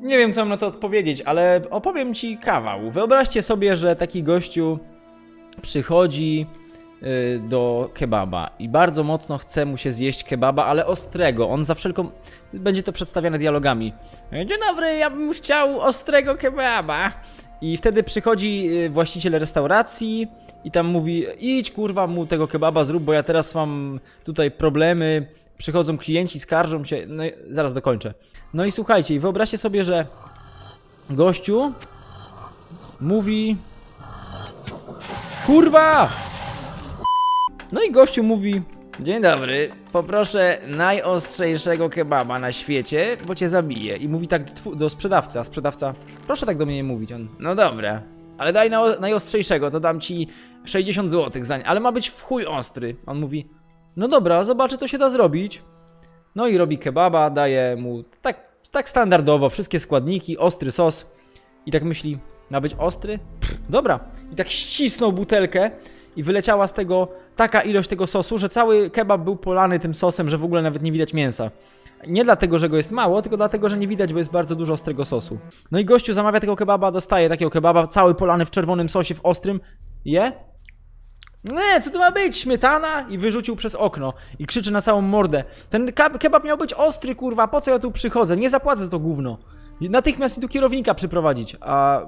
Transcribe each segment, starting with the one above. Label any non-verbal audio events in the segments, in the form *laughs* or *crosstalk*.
Nie wiem, co mam na to odpowiedzieć, ale opowiem ci kawał. Wyobraźcie sobie, że taki gościu przychodzi y, do kebaba i bardzo mocno chce mu się zjeść kebaba, ale ostrego. On za wszelką. Będzie to przedstawiane dialogami. Dzień dobry, ja bym chciał ostrego kebaba. I wtedy przychodzi y, właściciel restauracji i tam mówi: idź kurwa mu tego kebaba zrób, bo ja teraz mam tutaj problemy. Przychodzą klienci, skarżą się. No i zaraz dokończę. No i słuchajcie, i wyobraźcie sobie, że gościu mówi. Kurwa! No i gościu mówi: Dzień dobry, poproszę najostrzejszego kebaba na świecie, bo cię zabiję. I mówi tak do, do sprzedawcy, a sprzedawca: Proszę tak do mnie nie mówić. On: No dobra, ale daj na, najostrzejszego, to dam ci 60 zł za nie, ale ma być w chuj ostry. On mówi: No dobra, zobaczę, co się da zrobić. No i robi kebaba, daje mu tak, tak standardowo, wszystkie składniki, ostry sos. I tak myśli, ma być ostry? Pff, dobra. I tak ścisnął butelkę i wyleciała z tego taka ilość tego sosu, że cały kebab był polany tym sosem, że w ogóle nawet nie widać mięsa. Nie dlatego, że go jest mało, tylko dlatego, że nie widać, bo jest bardzo dużo ostrego sosu. No i gościu zamawia tego kebaba, dostaje takiego kebaba, cały polany w czerwonym sosie, w ostrym. Je? Nie, co to ma być? Śmietana? I wyrzucił przez okno. I krzyczy na całą mordę. Ten kebab miał być ostry, kurwa, po co ja tu przychodzę? Nie zapłacę za to gówno. Natychmiast tu kierownika przyprowadzić. A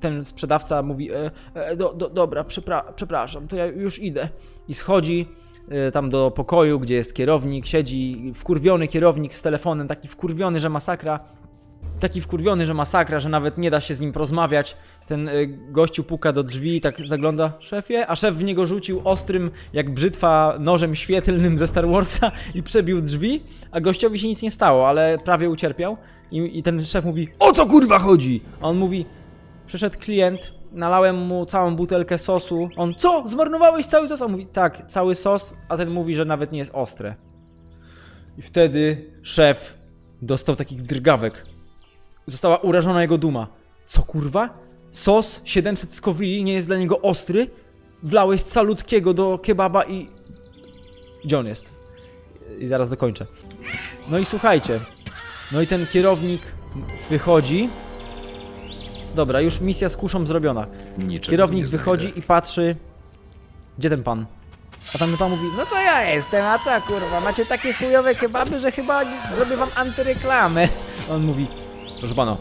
ten sprzedawca mówi, e, e, do, do, dobra, przepra- przepraszam, to ja już idę. I schodzi e, tam do pokoju, gdzie jest kierownik, siedzi wkurwiony kierownik z telefonem, taki wkurwiony, że masakra taki wkurwiony, że masakra, że nawet nie da się z nim porozmawiać. Ten y, gościu puka do drzwi i tak zagląda, szefie, a szef w niego rzucił ostrym, jak brzytwa, nożem świetlnym ze Star Warsa i przebił drzwi, a gościowi się nic nie stało, ale prawie ucierpiał. I, I ten szef mówi, o co kurwa chodzi? A on mówi, przyszedł klient, nalałem mu całą butelkę sosu. On, co? Zmarnowałeś cały sos? On mówi, tak, cały sos, a ten mówi, że nawet nie jest ostre. I wtedy szef dostał takich drgawek. Została urażona jego duma. Co kurwa? Sos 700 Scoville nie jest dla niego ostry? Wlałeś calutkiego do kebaba i... Gdzie on jest? I zaraz dokończę. No i słuchajcie. No i ten kierownik wychodzi. Dobra, już misja z kuszą zrobiona. Niczego Kierownik nie wychodzi znajdę. i patrzy. Gdzie ten pan? A tam pan mówi, no to ja jestem, a co kurwa, macie takie chujowe kebaby, że chyba zrobię wam antyreklamę. On mówi, proszę pana,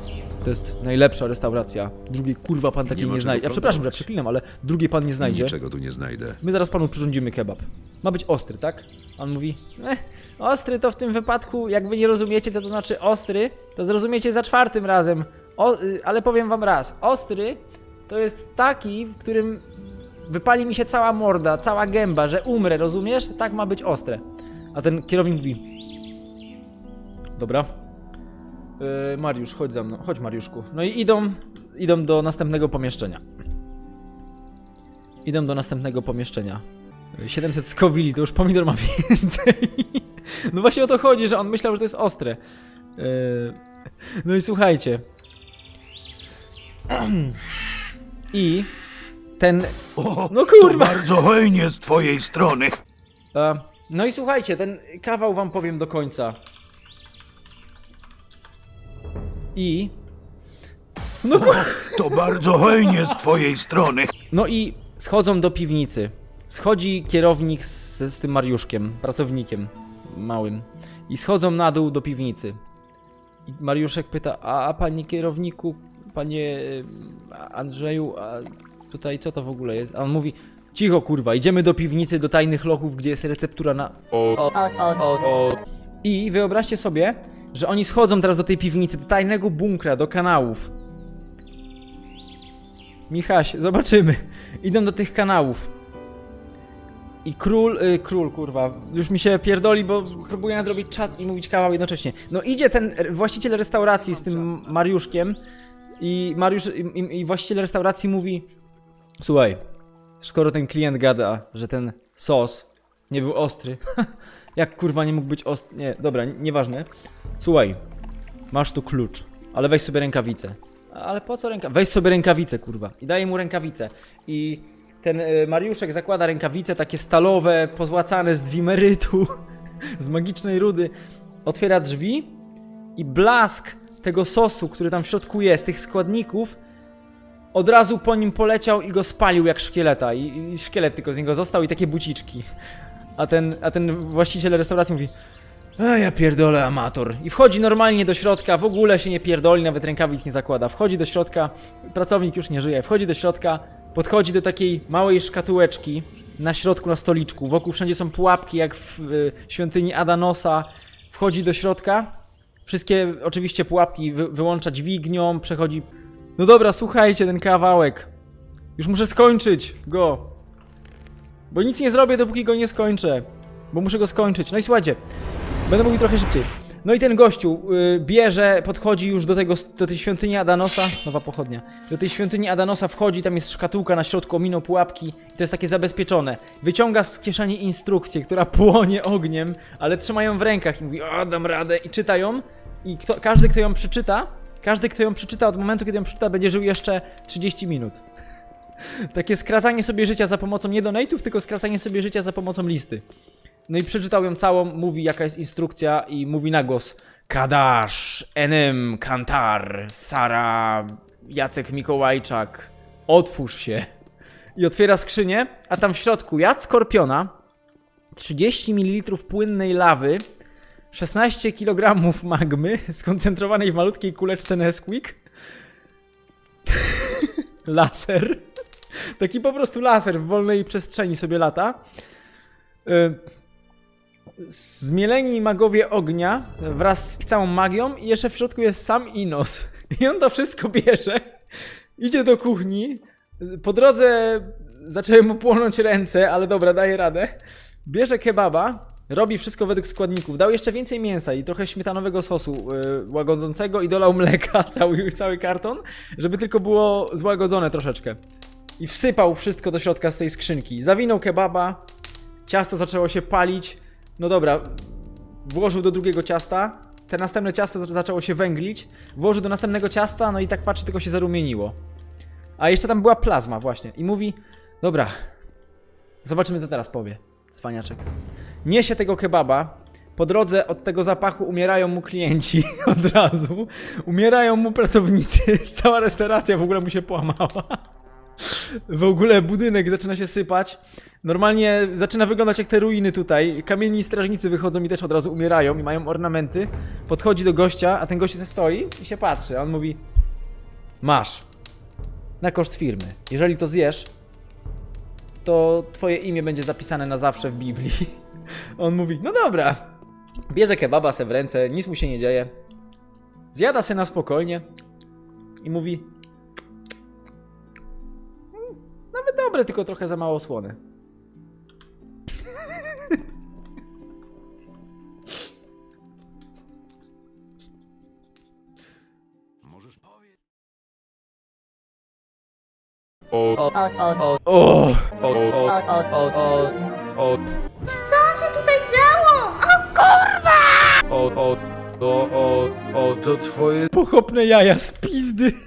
to jest najlepsza restauracja. Drugiej kurwa pan takiej nie, czego znajdzie. Ja przepraszam, że przeklinam, ale drugiej pan nie znajdzie. Niczego tu nie znajdę. My zaraz panu przyrządzimy kebab. Ma być ostry, tak? On mówi, eh, ostry to w tym wypadku, jak wy nie rozumiecie, to to znaczy ostry, to zrozumiecie za czwartym razem. O, y, ale powiem wam raz, ostry to jest taki, w którym wypali mi się cała morda, cała gęba, że umrę, rozumiesz? Tak ma być ostre. A ten kierownik mówi, dobra, Yy, Mariusz, chodź za mną, chodź Mariuszku. No i idą, idą do następnego pomieszczenia. Idą do następnego pomieszczenia. 700 skowili, to już pomidor ma *laughs* więcej. No właśnie o to chodzi, że on myślał, że to jest ostre. Yy, No i słuchajcie. *clears throat* I ten. O, No kurwa! bardzo hojnie z twojej strony. No i słuchajcie, ten kawał wam powiem do końca. I. No kur... To bardzo hojnie z twojej strony. No i schodzą do piwnicy. Schodzi kierownik z, z tym Mariuszkiem, pracownikiem małym. I schodzą na dół do piwnicy. I Mariuszek pyta, a, a panie kierowniku, panie e, Andrzeju, a tutaj co to w ogóle jest? A on mówi, cicho kurwa, idziemy do piwnicy, do tajnych lochów, gdzie jest receptura na... I wyobraźcie sobie, że oni schodzą teraz do tej piwnicy, do tajnego bunkra, do kanałów. Michaś, zobaczymy. Idą do tych kanałów. I król, y, król, kurwa, już mi się pierdoli, bo próbuję nadrobić czat i mówić kawał jednocześnie. No idzie ten właściciel restauracji z tym Mariuszkiem i Mariusz, i, i, i właściciel restauracji mówi Słuchaj, skoro ten klient gada, że ten sos nie był ostry, *laughs* jak kurwa nie mógł być ostry, nie, dobra, nieważne. Słuchaj, masz tu klucz, ale weź sobie rękawicę. Ale po co ręka? Weź sobie rękawicę, kurwa. I daje mu rękawicę. I ten y, Mariuszek zakłada rękawice takie stalowe, pozłacane z dwimerytu, *laughs* z magicznej rudy. Otwiera drzwi i blask tego sosu, który tam w środku jest, tych składników, od razu po nim poleciał i go spalił jak szkieleta. I, i szkielet tylko z niego został i takie buciczki. A ten, a ten właściciel restauracji mówi a ja pierdolę amator. I wchodzi normalnie do środka, w ogóle się nie pierdoli, nawet rękawic nie zakłada. Wchodzi do środka, pracownik już nie żyje, wchodzi do środka, podchodzi do takiej małej szkatułeczki na środku, na stoliczku. Wokół wszędzie są pułapki, jak w y, świątyni Adanosa. Wchodzi do środka, wszystkie oczywiście pułapki wy, wyłącza dźwignią, przechodzi... No dobra, słuchajcie ten kawałek. Już muszę skończyć go. Bo nic nie zrobię, dopóki go nie skończę. Bo muszę go skończyć. No i słuchajcie, będę mówił trochę szybciej. No i ten gościu y, bierze, podchodzi już do tego, do tej świątyni Adanosa, nowa pochodnia, do tej świątyni Adanosa wchodzi, tam jest szkatułka na środku, ominął pułapki, to jest takie zabezpieczone. Wyciąga z kieszeni instrukcję, która *laughs* płonie ogniem, ale trzyma ją w rękach i mówi, o dam radę i czyta ją i kto, każdy, kto ją przeczyta, każdy, kto ją przeczyta od momentu, kiedy ją przeczyta, będzie żył jeszcze 30 minut. *laughs* Takie skracanie sobie życia za pomocą nie donate'ów, tylko skracanie sobie życia za pomocą listy. No i przeczytał ją całą, mówi jaka jest instrukcja i mówi na głos Kadasz, Enem, Kantar, Sara, Jacek Mikołajczak, otwórz się. I otwiera skrzynię, a tam w środku jad skorpiona, 30 ml płynnej lawy, 16 kg magmy *laughs* skoncentrowanej w malutkiej kuleczce Nesquik, *laughs* laser, taki po prostu laser w wolnej przestrzeni sobie lata, y, zmieleni magowie ognia wraz z całą magią i jeszcze w środku jest sam Inos. I on to wszystko bierze, idzie do kuchni, po drodze zaczęły mu płonąć ręce, ale dobra, daje radę. Bierze kebaba, robi wszystko według składników, dał jeszcze więcej mięsa i trochę śmietanowego sosu yy, łagodzącego i dolał mleka, *laughs* cały, cały karton, żeby tylko było złagodzone troszeczkę. I wsypał wszystko do środka z tej skrzynki. Zawinął kebaba, ciasto zaczęło się palić, no dobra, włożył do drugiego ciasta, te następne ciasto zac- zaczęło się węglić, włożył do następnego ciasta, no i tak patrzy, tylko się zarumieniło. A jeszcze tam była plazma właśnie i mówi, dobra, zobaczymy co teraz powie, cwaniaczek. Niesie tego kebaba, po drodze od tego zapachu umierają mu klienci *laughs* od razu, umierają mu pracownicy, *laughs* cała restauracja w ogóle mu się połamała. W ogóle budynek zaczyna się sypać. Normalnie zaczyna wyglądać jak te ruiny tutaj. Kamienni strażnicy wychodzą i też od razu umierają i mają ornamenty. Podchodzi do gościa, a ten gość se stoi i się patrzy. A on mówi: Masz. Na koszt firmy. Jeżeli to zjesz, to twoje imię będzie zapisane na zawsze w Biblii. *laughs* On mówi: No dobra. Bierze kebaba se w ręce, nic mu się nie dzieje. Zjada se na spokojnie i mówi: dobre, tylko trochę za mało słone. Możesz powiedzieć. O, Co się tutaj działo? O kurwa! O, o, o, o, o, to twoje... pochopne jaja z pizdy.